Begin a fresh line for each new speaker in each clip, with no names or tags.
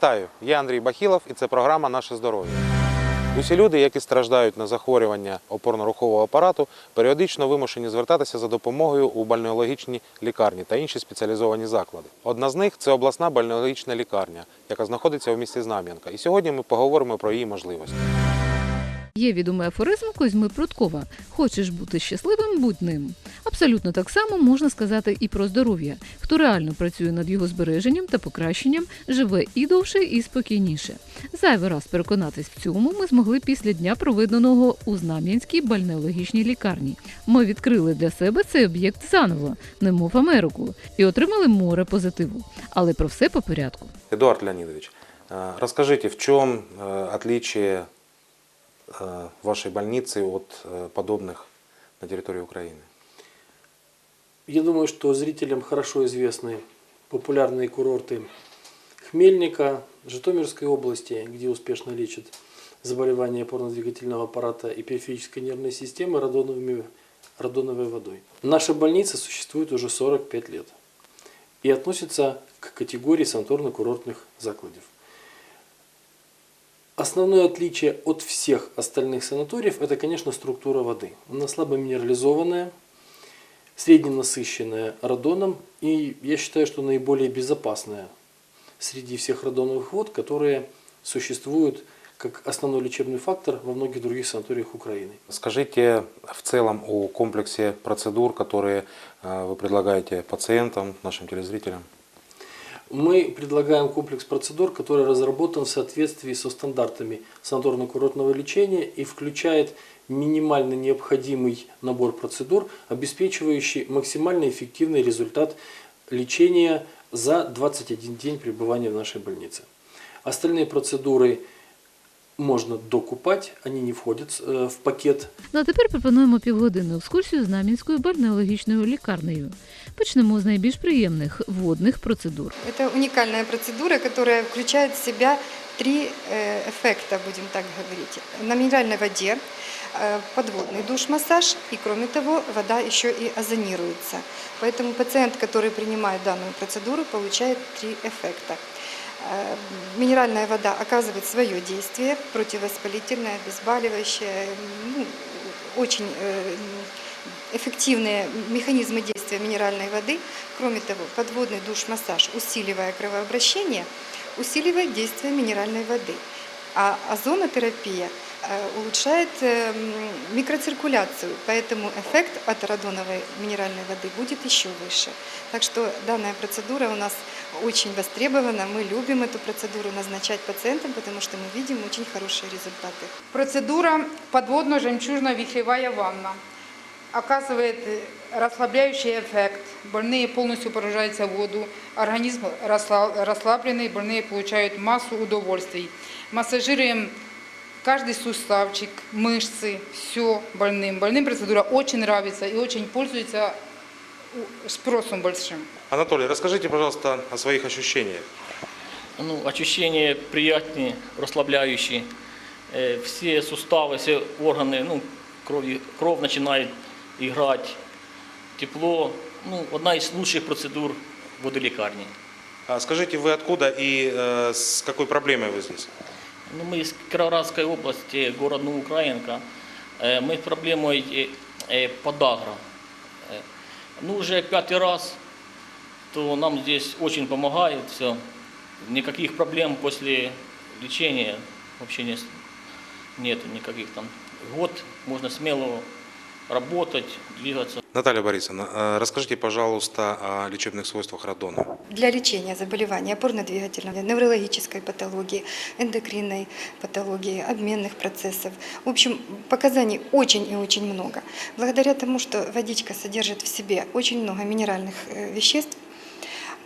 Вітаю! Я Андрій Бахілов і це програма Наше здоров'я. Усі люди, які страждають на захворювання опорно-рухового апарату, періодично вимушені звертатися за допомогою у бальнеологічні лікарні та інші спеціалізовані заклади. Одна з них це обласна бальнеологічна лікарня, яка знаходиться у місті Знам'янка. І сьогодні ми поговоримо про її можливості.
Є відомий афоризм Козьми Пруткова Хочеш бути щасливим, будь ним. Абсолютно так само можна сказати і про здоров'я. Хто реально працює над його збереженням та покращенням, живе і довше, і спокійніше. Зайвий раз переконатись в цьому ми змогли після дня, проведеного у Знам'янській бальнеологічній лікарні. Ми відкрили для себе цей об'єкт заново, немов Америку, і отримали море позитиву. Але про все по порядку.
Эдуард Леонидович, э, расскажите, в чем э, отличие э, вашей больницы от э, подобных на территории Украины?
Я думаю, что зрителям хорошо известны популярные курорты Хмельника, Житомирской области, где успешно лечат заболевания опорно-двигательного аппарата и периферической нервной системы радоновыми, радоновой водой. Наша больница существует уже 45 лет и относится к категории санаторно-курортных закладов. Основное отличие от всех остальных санаториев – это, конечно, структура воды. Она слабо минерализованная, средненасыщенная радоном и я считаю, что наиболее безопасная среди всех радоновых вод, которые существуют как основной лечебный фактор во многих других санаториях Украины.
Скажите в целом о комплексе процедур, которые э, вы предлагаете пациентам, нашим телезрителям.
Мы предлагаем комплекс процедур, который разработан в соответствии со стандартами санаторно-курортного лечения и включает минимально необходимый набор процедур, обеспечивающий максимально эффективный результат лечения за 21 день пребывания в нашей больнице. Остальные процедуры можно докупать, они не входят э, в пакет
Ну а тепер пропонуємо півгодинну екскурсію Знам'янською бальнеологічною лікарнею. Почнемо з найбільш приємних водних процедур.
Это уникальная процедура, которая включает в себя три э, эффекта, будем так говорить. На минеральной воде э, подводный душ-массаж, и кроме того, вода еще и озонируется. Поэтому пациент, который принимает данную процедуру, получает три эффекта. Э, Минеральная вода оказывает свое действие, противовоспалительное, обезболивающее, ну, очень э, эффективные механизмы действия минеральной воды. Кроме того, подводный душ-массаж, усиливая кровообращение, усиливает действие минеральной воды. А озонотерапия э, улучшает э, микроциркуляцию, поэтому эффект от радоновой минеральной воды будет еще выше. Так что данная процедура у нас очень востребована. Мы любим эту процедуру назначать пациентам, потому что мы видим очень хорошие результаты.
Процедура подводно-жемчужно-вихревая ванна оказывает э, расслабляющий эффект. Больные полностью погружаются в воду, организм расслаб- расслабленный, больные получают массу удовольствий. Массажируем каждый суставчик, мышцы, все больным. Больным процедура очень нравится и очень пользуется у- спросом большим.
Анатолий, расскажите, пожалуйста, о своих ощущениях.
Ну, ощущения приятные, расслабляющие. Э, Все суставы, все органы, ну, крови, кровь начинает играть, тепло. Ну, одна из лучших процедур водолекарни.
А Скажите, вы откуда и э, с какой проблемой вы здесь?
Ну, мы из Кировоградской области, город Новоукраинка. Э, Мы с проблемой э, э, подагра. Э, Ну, уже пятый раз, то нам здесь очень помогает все. Никаких проблем после лечения вообще не, нету никаких там. Год можно смело работать, двигаться.
Наталья Борисовна, э, расскажите, пожалуйста, о лечебных свойствах радона.
Для лечения заболеваний опорно-двигательной, неврологической патологии, эндокринной патологии, обменных процессов. В общем, показаний очень и очень много. Благодаря тому, что водичка содержит в себе очень много минеральных э, веществ,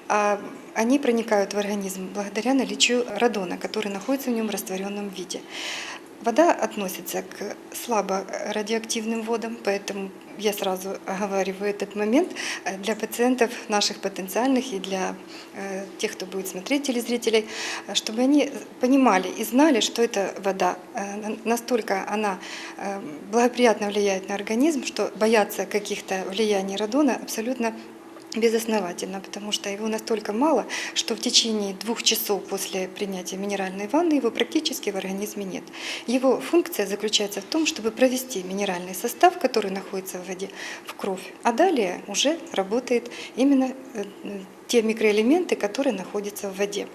а они проникают в организм благодаря наличию радона, который находится в нем в растворенном виде. Вода относится к слабо радиоактивным водам, поэтому я сразу оговариваю этот момент э, для пациентов наших потенциальных и для э, тех, кто будет смотреть телезрителей, э, чтобы они понимали и знали, что эта вода э, на- настолько она э, благоприятно влияет на организм, что бояться каких-то влияний радона абсолютно безосновательно, потому что его настолько мало, что в течение двух часов после принятия минеральной ванны его практически в организме нет. Его функция заключается в том, чтобы провести минеральный состав, который находится в воде, в кровь, а далее уже работает именно э, э, те микроэлементы, которые находятся в воде.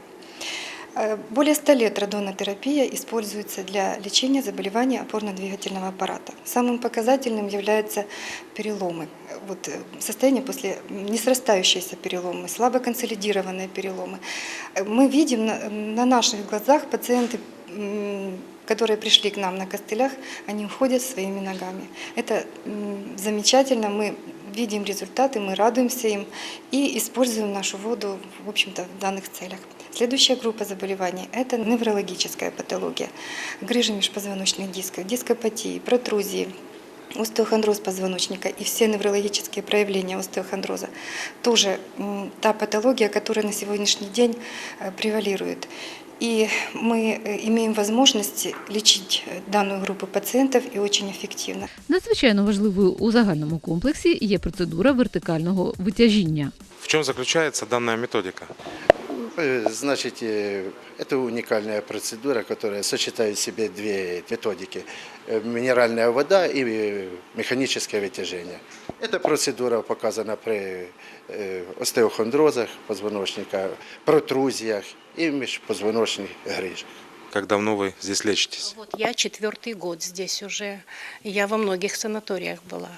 Э, Более 100 лет радонотерапия используется для лечения заболеваний опорно-двигательного аппарата. Самым показательным являются переломы. Вот э, состояние после несрастающиеся переломы, слабо консолидированные переломы. Э, Мы видим на, на наших глазах пациенты, которые пришли к нам на костылях, они уходят своими ногами. Это замечательно, мы видим результаты, мы радуемся им и используем нашу воду, в общем-то, в данных целях. Следующая группа заболеваний – это неврологическая патология. Грыжи межпозвоночных дисков, дископатии, протрузии, остеохондроз позвоночника и все неврологические проявления остеохондроза. Тоже м, та патология, которая на сегодняшний день э, превалирует. И мы э, имеем возможность лечить э, данную группу пациентов и очень эффективно.
Надзвичайно важливою у загальному комплексі є процедура вертикального витяжіння.
В чем заключается данная методика?
Э, Значит, э, это уникальная процедура, которая сочетает в себе две методики. Э, Минеральная вода и механическое вытяжение. Эта процедура показана при остеохондрозах позвоночника, протрузиях и межпозвоночных грыжах.
Как давно вы здесь лечитесь?
Вот я четвертый год здесь уже. Я во многих санаториях была,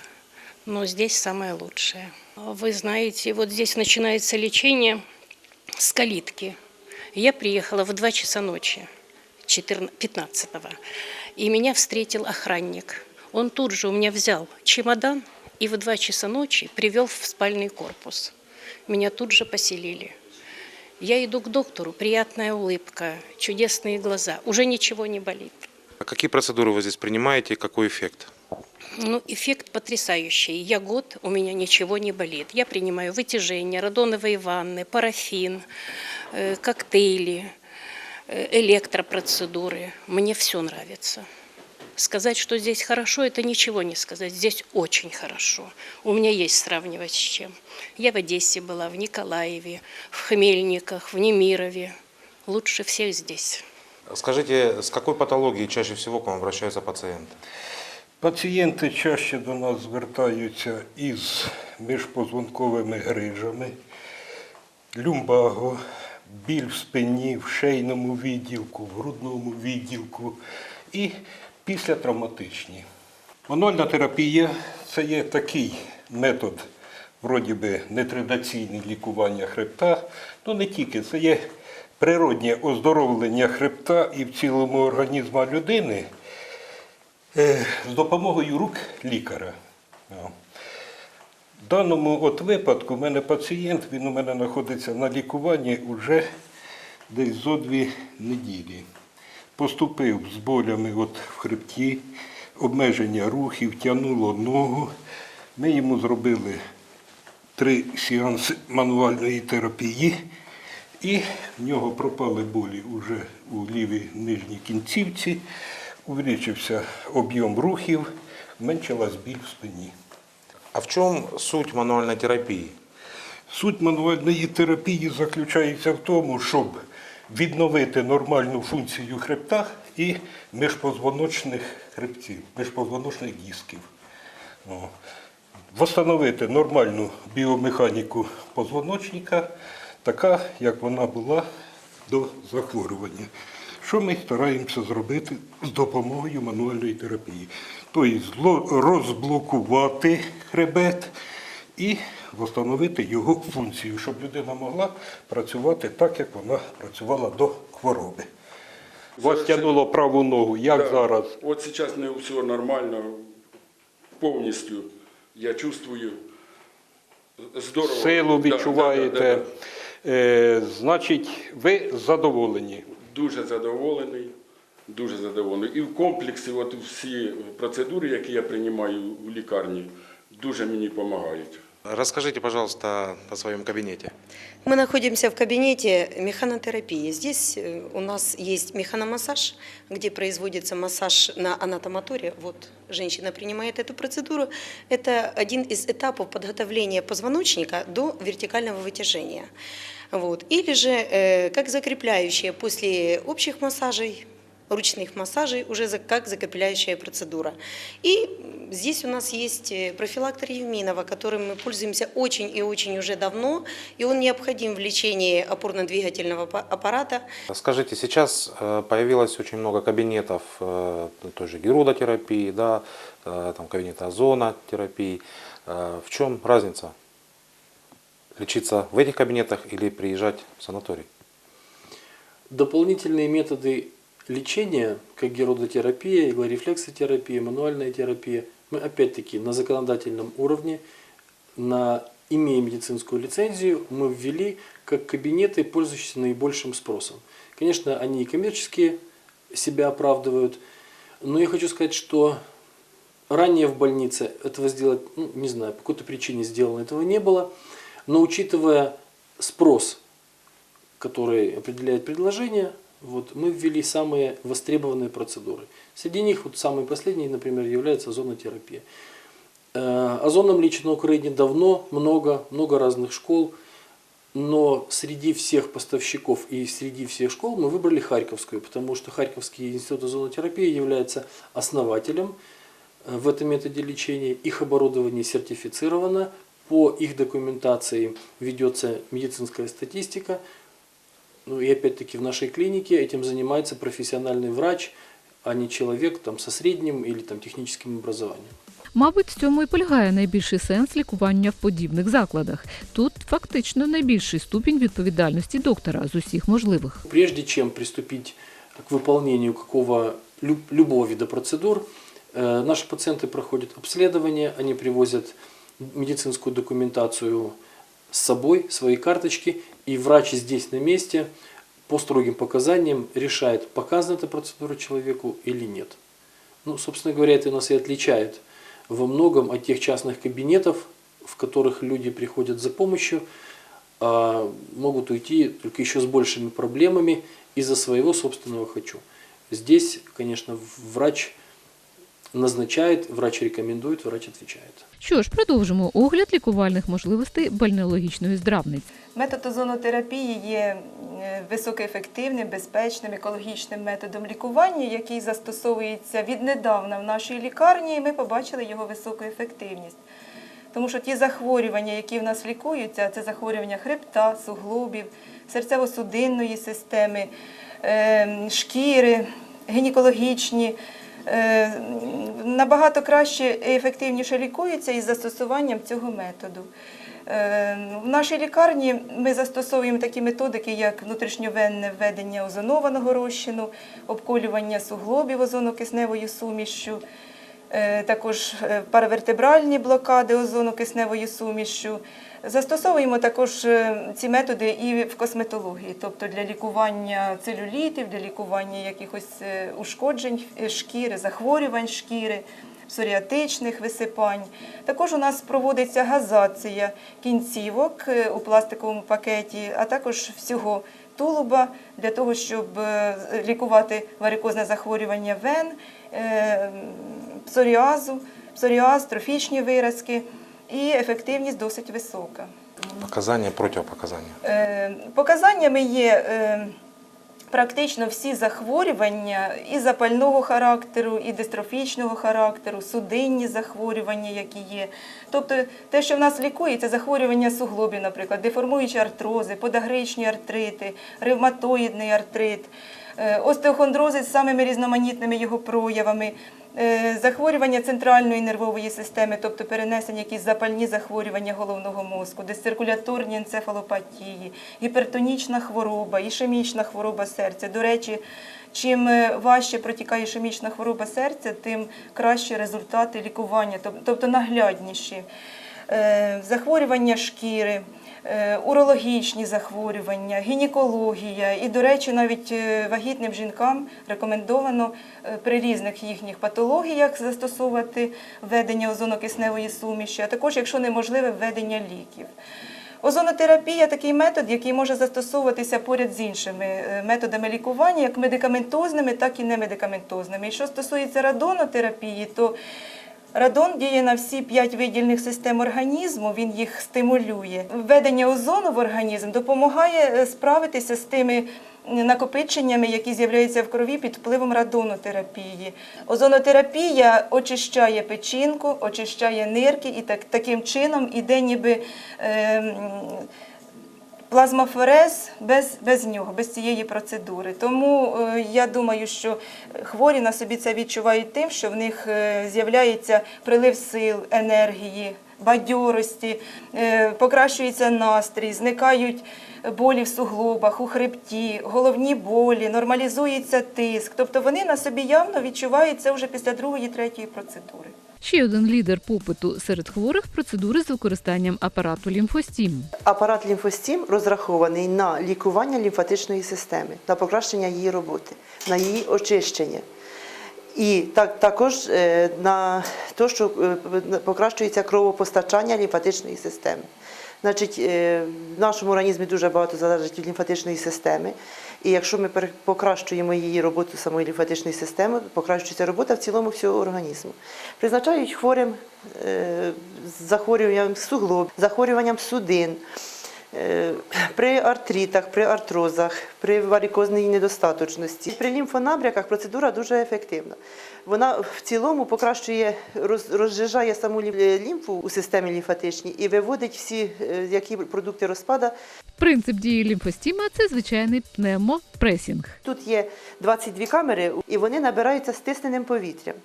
но здесь самое лучшее. Вы знаете, вот здесь начинается лечение с калитки. Я приехала в 2 часа ночи, 15-го, и меня встретил охранник. Он тут же у меня взял чемодан и в 2 часа ночи привел в спальный корпус. Меня тут же поселили. Я иду к доктору, приятная улыбка, чудесные глаза, уже ничего не болит.
А какие процедуры вы здесь принимаете и какой эффект?
Ну, эффект потрясающий. Я год, у меня ничего не болит. Я принимаю вытяжение, радоновые ванны, парафин, э, коктейли, э, электропроцедуры. Мне все нравится. Сказать, что здесь хорошо, это ничего не сказать. Здесь очень хорошо. У меня есть сравнивать с чем. Я в Одессе была, в Николаеве, в Хмельниках, в Немирове. Лучше всех здесь.
Скажите, с какой патологией чаще всего к вам обращаются пациенты?
Пацієнти чаще до нас звертаються із міжпозвонковими грижами, люмбаго, біль в спині, в шийному відділку, в грудному відділку і післятравматичні. Мануальна терапія це є такий метод, вроді би, нетрадиційне лікування хребта, ну не тільки, це є природнє оздоровлення хребта і в цілому організму людини. Е, з допомогою рук лікаря. В даному от випадку в мене пацієнт, він у мене знаходиться на лікуванні вже десь зо дві неділі. Поступив з болями от в хребті, обмеження рухів, тягнуло ногу. Ми йому зробили три сеанси мануальної терапії, і в нього пропали болі вже у лівій нижній кінцівці, увеличився об'єм рухів, зменшилась біль в спині.
А в чем суть мануальной терапии?
Суть мануальної терапії заключається в тому, щоб відновити нормальну функцію хребта і міжпозвоночних хребців, міжпозвоночних дисків. О. Восстановити нормальну біомеханіку позвоночника, така, як вона була до захворювання. Що ми стараємося зробити з допомогою мануальної терапії? Тобто зло- розблокувати хребет і встановити його функцію, щоб людина могла працювати так, як вона працювала до хвороби. Вас тягнуло праву ногу, як
Да.
зараз?
Вот сейчас мне все нормально, полностью я чувствую здорово.
Силу
Да, да,
відчуваєте.
да, да, да.
Е, значить, ви задоволені.
Дуже задоволений, дуже задоволений. І в комплексі от всі процедури, які я приймаю в лікарні, дуже мені допомагають.
Расскажите, пожалуйста, о своем кабинете.
Мы находимся в кабинете механотерапии. Здесь э, у нас есть механомассаж, где производится массаж на анатомоторе. Вот женщина принимает эту процедуру. Это один из этапов подготовления позвоночника до вертикального вытяжения. Вот. Или же э, как закрепляющая после общих массажей, ручных массажей, уже как закрепляющая процедура. И здесь у нас есть э, профилактор Евминова, которым мы пользуемся очень и очень уже давно, и он необходим в лечении опорно-двигательного па- аппарата,
Скажите, сейчас э, появилось очень много кабинетов э, той же герудотерапии, да, там кабинета озонотерапии. Э, В чем разница? Лечиться в этих кабинетах или приезжать в санаторий?
Дополнительные методы лечения, как геродотерапия, иглорефлексотерапия, мануальная терапия, мы опять-таки на законодательном уровне, на, имея медицинскую лицензию, мы ввели как кабинеты, пользующиеся наибольшим спросом. Конечно, они и коммерческие себя оправдывают, но я хочу сказать, что ранее в больнице этого сделать, ну, не знаю, по какой-то причине сделано этого не было, но учитывая спрос который определяет предложение, вот, мы ввели самые востребованные процедуры. Среди них вот самый последний, например, является озонотерапия. Э, Озоном лечат на Украине давно, много, много разных школ, но среди всех поставщиков и среди всех школ мы выбрали Харьковскую, потому что Харьковский институт озонотерапии является основателем э, в этом методе лечения. Их оборудование сертифицировано, по их документации ведется медицинская статистика, ну и опять-таки в нашей клинике этим занимается профессиональный врач, а не человек там, со средним или там, техническим образованием.
Мабуть, в цьому і полягає найбільший сенс лікування в подібних закладах. Тут фактично найбільший ступінь відповідальності доктора з усіх можливих.
Прежде чем приступить к выполнению какого люб- любого вида процедур, э, наши пациенты проходят обследование, они привозят медицинскую документацию С собой, свои карточки, и врач здесь на месте по строгим показаниям решает, показана эта процедура человеку или нет. Ну, собственно говоря, это нас и отличает во многом от тех частных кабинетов, в которых люди приходят за помощью, а могут уйти только еще с большими проблемами из-за своего собственного «хочу». Здесь, конечно, врач назначает, врач рекомендует, врач отвечает.
Що ж, продовжимо огляд лікувальних можливостей бальнеологічної здравниці.
Метод озонотерапії є е, високоефективним, безпечним, екологічним методом лікування, який застосовується віднедавна в нашій лікарні, і ми побачили його високу ефективність. Тому що ті захворювання, які в нас лікуються, це захворювання хребта, суглобів, серцево-судинної системи, е, шкіри, гінекологічні, набагато краще і ефективніше лікуються із застосуванням цього методу. Е, В нашій лікарні ми застосовуємо такі методики, як внутрішньовенне введення озонованого розчину, обколювання суглобів озонокисневою сумішшю, е, також е, паравертебральні блокади озонокисневою сумішшю. Застосовуємо також е, ці методи і в косметології, тобто для лікування целюлітів, для лікування якихось е, ушкоджень е, шкіри, захворювань шкіри псоріатичних висипань. Також у нас проводиться газація кінцівок у пластиковому пакеті, а також всього тулуба для того, щоб лікувати варикозне захворювання вен, псоріазу, псоріаз, трофічні виразки. І ефективність досить висока.
Показания, противопоказания.
Е, Показаннями є е, практично всі захворювання і запального характеру, і дистрофічного характеру, судинні захворювання, які є. Тобто те, що в нас лікується, захворювання суглобів, наприклад, деформуючі артрози, подагричні артрити, ревматоїдний артрит, остеохондрози з самими різноманітними його проявами. е, Захворювання центральної нервової системи, тобто перенесення якісь запальні захворювання головного мозку, дисциркуляторні енцефалопатії, гіпертонічна хвороба, ішемічна хвороба серця. До речі, чим е, важче протікає ішемічна хвороба серця, тим кращі результати лікування, тобто наглядніші. Е, Захворювання шкіри, е, урологічні захворювання, гінекологія. І, до речі, навіть е, вагітним жінкам рекомендовано е, при різних їхніх патологіях застосовувати введення озонокисневої суміші, а також, якщо неможливе, введення ліків. Озонотерапія такий метод, який може застосовуватися поряд з іншими е, методами лікування, як медикаментозними, так і немедикаментозними. І що стосується радонотерапії, то Радон діє на всі п'ять видільних систем організму, він їх стимулює. Введення озону в організм допомагає е, справитися з тими накопиченнями, які з'являються в крові під впливом радонотерапії. Озонотерапія очищає печінку, очищає нирки і так, таким чином іде ніби. Е, Плазмаферез без, без нього, без цієї процедури. Тому е, я думаю, що хворі на собі це відчувають тим, що в них е, з'являється прилив сил, енергії, бадьорості, е, покращується настрій, зникають болі в суглобах, у хребті, головні болі, нормалізується тиск. Тобто вони на собі явно відчувають це вже після другої, третьої процедури.
Ще один лідер попиту серед хворих процедури з використанням апарату лімфостім.
Апарат лімфостім розрахований на лікування лімфатичної системи, на покращення її роботи, на її очищення. І так, також е, на те, що е, покращується кровопостачання лімфатичної системи. Значить, е, в нашому організмі дуже багато залежить від лімфатичної системи. І якщо ми покращуємо її роботу самої лімфатичної системи, покращується робота в цілому всього організму. Призначають хворим е, захворюванням суглоб, захворюванням судин. Е, При артритах, при артрозах, при варикозній недостаточності, при лімфонабряках процедура дуже ефективна Вона в цілому покращує, роз- розжижає саму лі- лімфу у системі лімфатичній і виводить всі е, які продукти розпада.
Принцип дії лімфостіма це звичайний пневмопресінг.
Тут є 22 камери, і вони набираються стисненим повітрям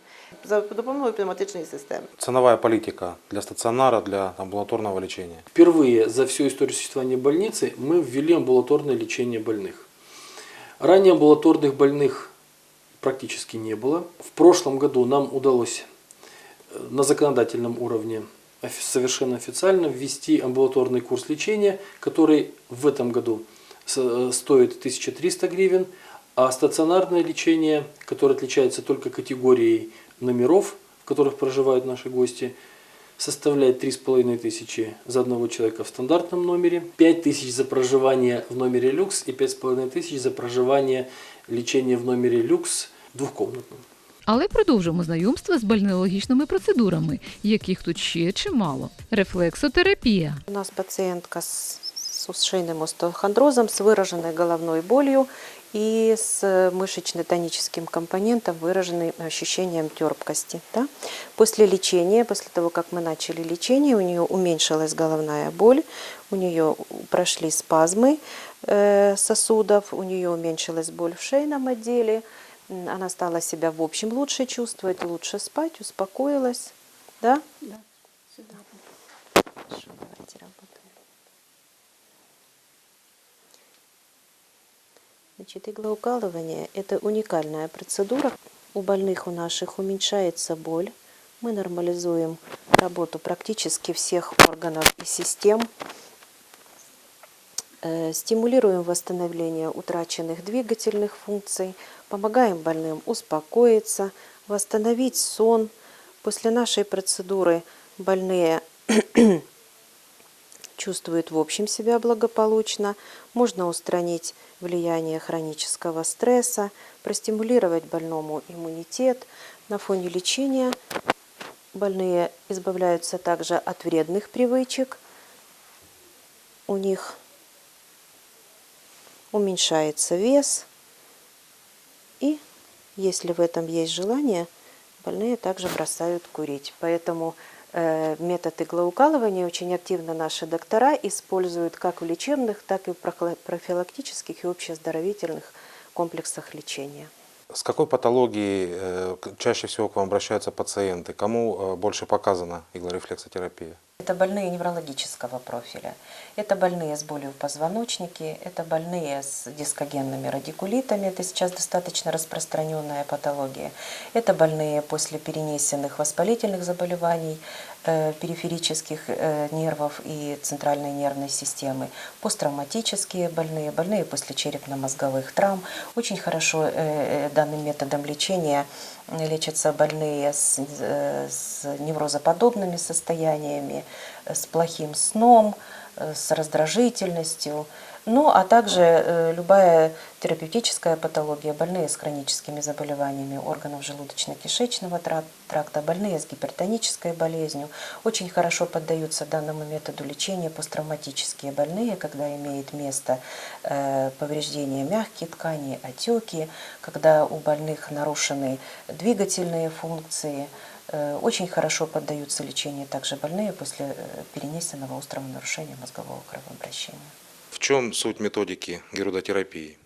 за допомогою пневматичної системи.
Ценовая политика для стационара, для амбулаторного лечения.
Впервые за всю историю существования больницы мы ввели амбулаторное лечение больных. Ранее амбулаторных больных Практически не было. В прошлом году нам удалось э, на законодательном уровне совершенно официально ввести амбулаторный курс лечения, который в этом году э, стоит 1300 гривен, а стационарное лечение, которое отличается только категорией номеров, в которых проживают наши гости, составляет 3,5 тысячи за одного человека в стандартном номере, 5 тысяч за проживание в номере люкс и 5,5 тысяч за проживание лечения в номере люкс двухкомнатном.
Але продовжимо знайомство з бальнеологічними процедурами, яких тут ще чимало. Рефлексотерапія.
У нас пациентка с, с ушейным остеохондрозом, с выраженной головной болью и с мышечно-тоническим компонентом, выраженным ощущением терпкости. Да? После лечения, после того, как мы начали лечение, у нее уменьшилась головная боль, у нее прошли спазмы э, сосудов, у нее уменьшилась боль в шейном отделе, м, она стала себя в общем лучше чувствовать, лучше спать, успокоилась. Да? Да. Сюда. Хорошо, давайте работаем. Значит, иглоукалывание – это уникальная процедура. У больных у наших уменьшается боль. Мы нормализуем работу практически всех органов и систем. Э, Стимулируем восстановление утраченных двигательных функций, помогаем больным успокоиться, восстановить сон. После нашей процедуры больные чувствуют в общем себя благополучно. Можно устранить влияние хронического стресса, простимулировать больному иммунитет. На фоне лечения больные избавляются также от вредных привычек. У них уменьшается вес. И если в этом есть желание, больные также бросают курить. Поэтому э, метод иглоукалывания очень активно наши доктора используют как в лечебных, так и в прохла- профилактических и общеоздоровительных комплексах лечения.
С какой патологией э, чаще всего к вам обращаются пациенты? Кому э, больше показана иглорефлексотерапия?
Это больные неврологического профиля. Это больные с болью в позвоночнике, это больные с дискогенными радикулитами, это сейчас достаточно распространенная патология. Это больные после перенесенных воспалительных заболеваний периферических э, нервов и центральной нервной системы, посттравматические больные, больные после черепно-мозговых травм. Очень хорошо э, э, данным методом лечения лечатся больные с, э, с неврозоподобными состояниями, э, с плохим сном, э, с раздражительностью. Ну, а также э, любая терапевтическая патология, больные с хроническими заболеваниями органов желудочно-кишечного трак- тракта, больные с гипертонической болезнью, очень хорошо поддаются данному методу лечения посттравматические больные, когда имеет место э, повреждение мягких тканей, отеки, когда у больных нарушены двигательные функции, Э, Очень хорошо поддаются лечению также больные после перенесенного острого нарушения мозгового кровообращения.
В чем суть методики герудотерапии?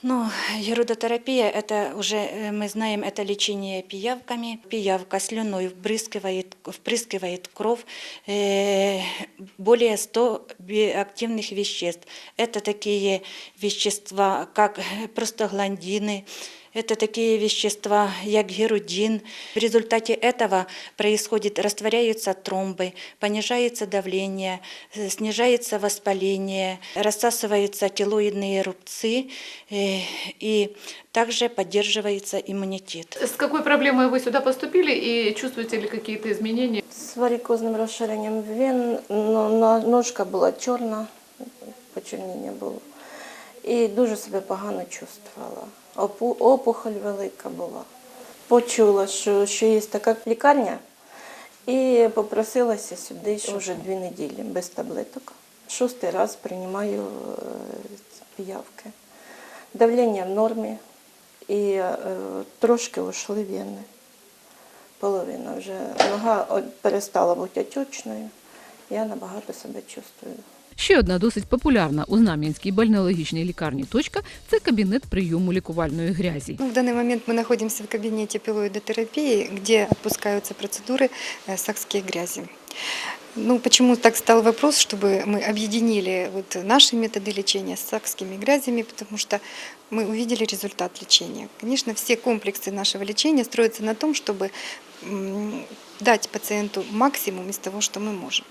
Ну, герудотерапия, это уже э, мы знаем, это лечение пиявками. Пиявка слюной впрыскивает, впрыскивает кровь э, более 100 биоактивных веществ. Это такие вещества, как простагландины, это такие вещества, как герудин. В результате этого происходит, растворяются тромбы, понижается давление, э, снижается воспаление, рассасываются телоидные рубцы э, и также поддерживается иммунитет.
С какой проблемой вы сюда поступили и чувствуете ли какие-то изменения?
З варикозним розширенням вен, но- ножка була чорна, почерніння було. І дуже себе погано чувствувала. Опу- Опухоль велика була. Почула, що, що є така лікарня, і попросилася сюди ще вже дві неділі без таблеток. Шостий раз приймаю е, піявки. Давлення в нормі і е, трошки ушли вени. Половина вже нога перестала бути отечною. Я набагато себе чувствую.
Ще одна досить популярна у Знам'янській бальнеологічній лікарні точка це кабінет прийому лікувальної грязі.
Ну, в данный момент мы находимся в кабинете пилоидотерапии, где отпускаются процедуры э, сакские грязи. Ну, почему так стал вопрос, чтобы мы объединили вот наши методы лечения с сакскими грязями, потому что мы увидели результат лечения. Конечно, все комплексы нашего лечения строятся на том, чтобы м, дать пациенту максимум из того, что мы можем.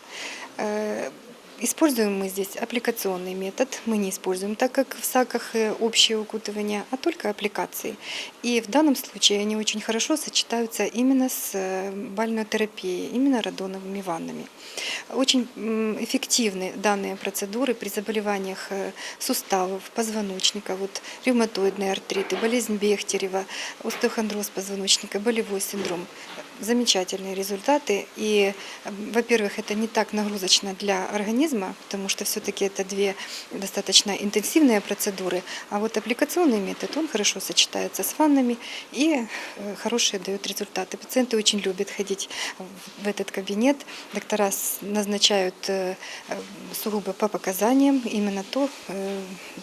Используем мы здесь аппликационный метод. Мы не используем, так как в САКах э, общее укутывание, а только аппликации. И в данном случае они очень хорошо сочетаются именно с э, бальнотерапией, именно радоновыми ваннами. Очень эффективны данные процедуры при заболеваниях э, суставов, позвоночника, вот ревматоидные артриты, болезнь Бехтерева, остеохондроз позвоночника, болевой синдром. Замечательные результаты. И, во-первых, это не так нагрузочно для организма, потому что все-таки это две достаточно интенсивные процедуры. А вот аппликационный метод, он хорошо сочетается с ваннами и э, хорошие дает результаты. Пациенты очень любят ходить в этот кабинет. Доктора назначают э, э, сугубо по показаниям именно то,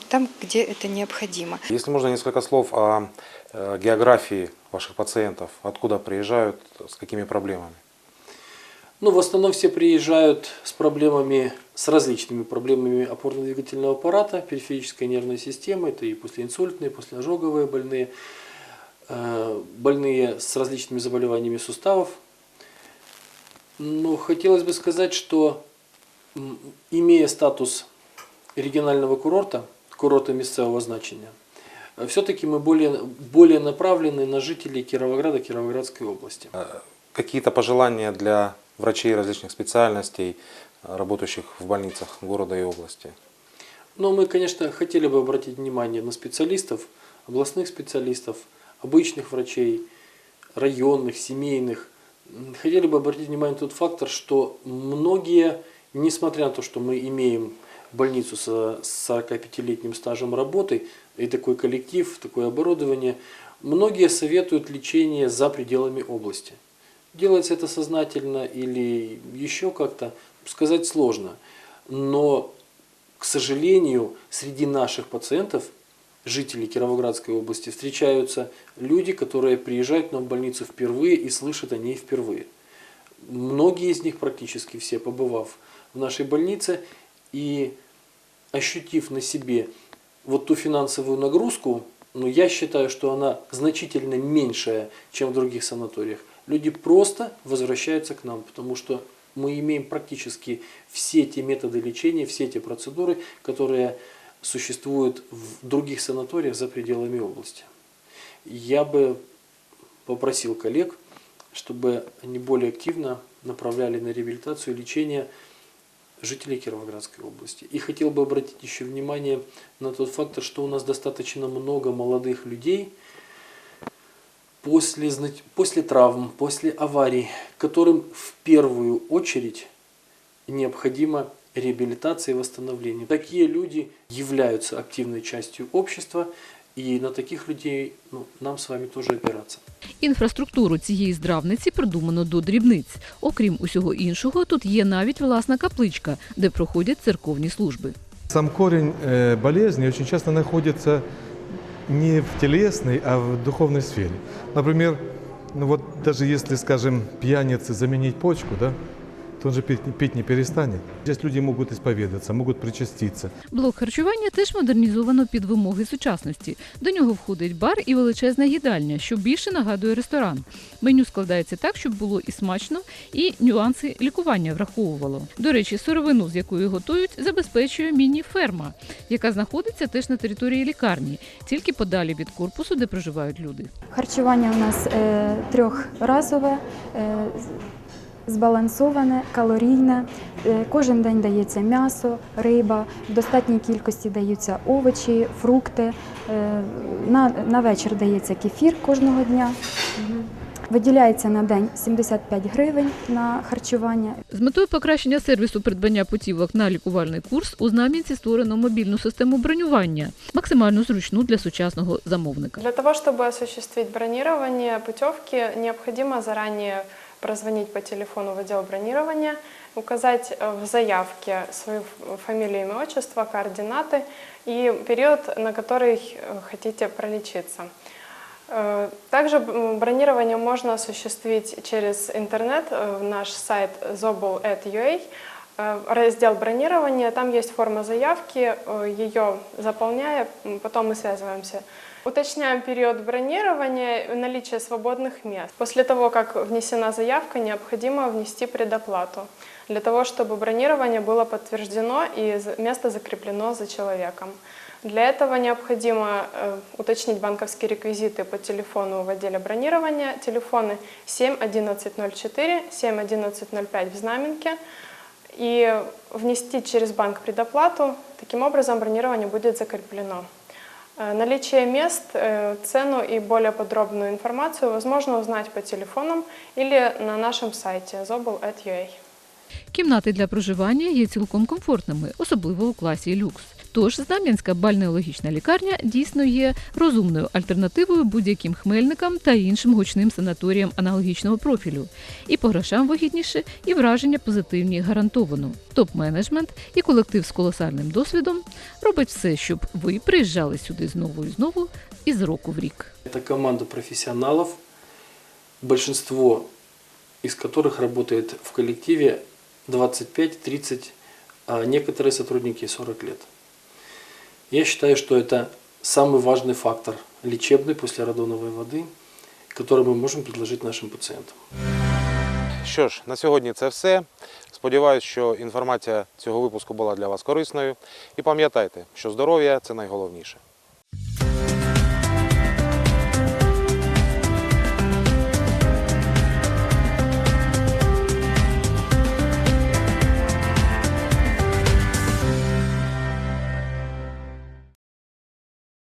там, где это необходимо.
Если можно несколько слов о географии ваших пациентов, откуда приезжают, с какими проблемами?
Ну, в основном все приезжают с проблемами, с различными проблемами опорно-двигательного аппарата, периферической нервной системы, это и послеинсультные, послеожоговые больные, э, больные с различными заболеваниями суставов. Но хотелось бы сказать, что имея статус регионального курорта, курорта местного значения, все-таки мы более, более направлены на жителей Кировограда, Кировоградской области.
Какие-то пожелания для врачей различных специальностей, работающих в больницах города и области?
Но мы, конечно, хотели бы обратить внимание на специалистов, областных специалистов, обычных врачей, районных, семейных. Хотели бы обратить внимание на тот фактор, что многие, несмотря на то, что мы имеем больницу со 45-летним стажем работы и такой коллектив, такое оборудование, многие советуют лечение за пределами области. Делается это сознательно или еще как-то, сказать сложно. Но к сожалению, среди наших пациентов, жителей Кировоградской области, встречаются люди, которые приезжают к нам в больницу впервые и слышат о ней впервые. Многие из них, практически все, побывав в нашей больнице и ощутив на себе вот ту финансовую нагрузку, но я считаю, что она значительно меньшая, чем в других санаториях. Люди просто возвращаются к нам, потому что мы имеем практически все те методы лечения, все те процедуры, которые существуют в других санаториях за пределами области. Я бы попросил коллег, чтобы они более активно направляли на реабилитацию и лечение жителей Кировоградской области. И хотел бы обратить еще внимание на тот фактор, что у нас достаточно много молодых людей после, после травм, после аварий, которым в первую очередь необходима реабилитация и восстановление. Такие люди являются активной частью общества, и на таких людей ну, нам с вами тоже опираться.
Інфраструктуру цієї здравниці продумано до дрібниць. Окрім усього іншого, тут є навіть власна капличка, де проходять церковні служби.
Сам корень э, болезни очень часто находится не в телесной, а в духовной сфере. Например, ну вот даже если, скажем, пьянице заменить почку, да, то он же пить, пить не перестанет. Здесь люди могут исповедаться, могут причаститься.
Блок харчування теж модернізовано під вимоги сучасності. До нього входить бар і величезна їдальня, що більше нагадує ресторан. Меню складається так, щоб було і смачно, і нюанси лікування враховувало. До речі, сировину, з якої готують, забезпечує міні-ферма, яка знаходиться теж на території лікарні, тільки подалі від корпусу, де проживають люди.
Харчування у нас е, трьохразове, е, збалансоване, калорійне. Е, кожен день дається м'ясо, риба, в достатній кількості даються овочі, фрукти. Е, на, на вечір дається кефір кожного дня. Виділяється на день 75 гривень на харчування.
З метою покращення сервісу придбання путівок на лікувальний курс у Знам'янці створено мобільну систему бронювання, максимально зручну для сучасного замовника.
Для того, чтобы осуществить бронирование путевки, необходимо заранее прозвонить по телефону в отдел бронирования, указать э, в заявке свою ф- фамилию, имя, отчество, координаты и период, на который э, хотите пролечиться. Э, Также м, бронирование можно осуществить через интернет, э, в наш сайт zobel.ua, э, раздел бронирования, там есть форма заявки, э, ее заполняя, потом мы связываемся. Уточняем период бронирования наличие свободных мест. После того, как внесена заявка, необходимо внести предоплату для того, чтобы бронирование было подтверждено и место закреплено за человеком. Для этого необходимо э, уточнить банковские реквизиты по телефону в отделе бронирования. Телефоны 71104, 71105 в Знаменке. И внести через банк предоплату. Таким образом бронирование будет закреплено. Э, Наличие мест, э, цену и более подробную информацию возможно узнать по телефонам или на нашем сайте zobel.ua.
Кімнати для проживання є цілком комфортними, особливо у класі люкс. Тож Знам'янська бальнеологічна лікарня дійсно є розумною альтернативою будь-яким хмельникам та іншим гучним санаторіям аналогічного профілю. І по грошам вигідніше, і враження позитивні гарантовано. Топ-менеджмент і колектив з колосальним досвідом робить все, щоб ви приїжджали сюди знову і знову із року в рік.
Это команда профессионалов, большинство из которых работает в коллективе 25-30, а некоторые сотрудники 40 лет. Я считаю, что это самый важный фактор лечебной после радоновой воды, который мы можем предложить нашим пациентам.
Що ж, на сьогодні це все. Сподіваюсь, що інформація цього випуску була для вас корисною. І пам'ятайте, що здоров'я це найголовніше.